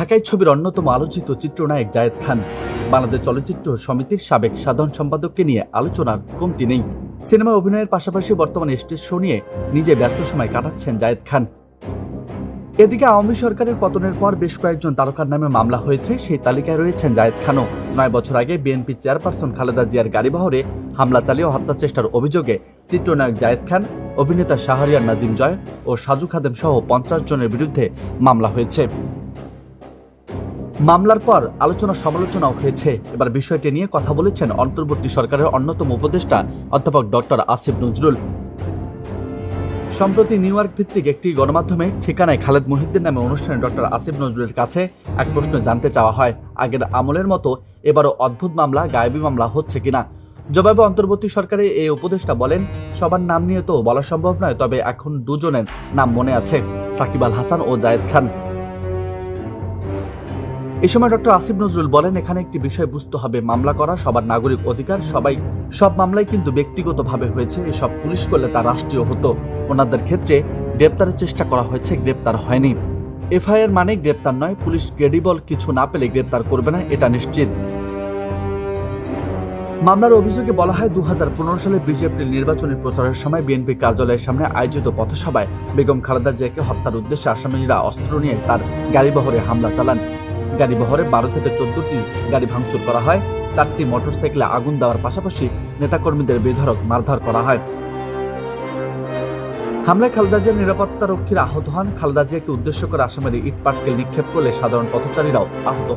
ঢাকায় ছবির অন্যতম আলোচিত চিত্রনায়ক জায়েদ খান। বাংলাদেশ চলচ্চিত্র সমিতির সাবেক সাধারণ সম্পাদককে নিয়ে আলোচনার কমতি নেই। সিনেমা অভিনয়ের পাশাপাশি বর্তমানে স্টেজ শো নিয়ে নিজে ব্যস্ত সময় কাটাচ্ছেন জায়েদ খান। এদিকে আওয়ামী সরকারের পতনের পর বেশ কয়েকজন তারকার নামে মামলা হয়েছে, সেই তালিকায় রয়েছেন জায়েদ খানও। নয় বছর আগে বিএনপি চেয়ারপারসন খালেদা জিয়ার গাড়িবহরে হামলা চালিয়ে হত্যা চেষ্টার অভিযোগে চিত্রনায়ক জায়েদ খান, অভিনেতা শাহরিয়ার নাজিম জয় ও সাজু খাদেম সহ পঞ্চাশ জনের বিরুদ্ধে মামলা হয়েছে। মামলার পর আলোচনা সমালোচনাও হয়েছে। এবার বিষয়টি নিয়ে কথা বলেছেন অন্তর্বর্তী সরকারের অন্যতম উপদেষ্টা অধ্যাপক ডক্টর আসিফ নজরুল। সম্প্রতি নিউ ইয়র্ক ভিত্তিক একটি গণমাধ্যমে ঠিকানায় খালেদ মহিদ্দিন নামে অনুষ্ঠানে ডক্টর আসিফ নজরুলের কাছে এক প্রশ্ন জানতে চাওয়া হয়, আগের আমলের মতো এবারও অদ্ভুত মামলা, গায়েবী মামলা হচ্ছে কিনা? জবাবে অন্তর্বর্তী সরকারে এই উপদেষ্টা বলেন, সবার নাম নিয়ে তো বলা সম্ভব নয়, তবে এখন দুজনের নাম মনে আছে, সাকিব আল হাসান ও জায়েদ খান। এ সময় ডক্টর আসিফ নজরুল বলেন, এখানে একটি বিষয় বুঝতে হবে। মামলা করা, সবার নাগরিক অধিকার, সবাই, সব মামলায় কিন্তু ব্যক্তিগতভাবে হয়েছে। এসব পুলিশ করলে তা রাষ্ট্রীয় হতো। ওনাদের ক্ষেত্রে গ্রেপ্তারের চেষ্টা করা হয়েছে, গ্রেপ্তার হয়নি। এফআইআর মানে গ্রেপ্তার নয়, পুলিশ ক্রেডিবল কিছু না পেলে গ্রেপ্তার করবে না, এটা নিশ্চিত। মামলার অভিযোগে বলা হয় দু হাজার পনেরো সালে বিশ এপ্রিল নির্বাচনী প্রচারের সময় বিএনপি কার্যালয়ের সামনে আয়োজিত পথসভায় বেগম খালেদা জিয়াকে হত্যার উদ্দেশ্যে আসামিরা অস্ত্র নিয়ে তার গাড়িবহরে হামলা চালান। গাড়িবহরে বারো থেকে চোদ্দটি গাড়ি ভাঙচুর করা হয়। চারটি মোটরসাইকেলে আগুন দেওয়ার পাশাপাশি নেতাকর্মীদের বেধরক মারধর করা হয়। হামলায় খালদাজিয়ার নিরাপত্তা রক্ষীরা আহত হন। খালদাজিয়াকে উদ্দেশ্য করে আসামের ইট পাটকেল নিক্ষেপ করলে সাধারণ পথচারীরাও আহত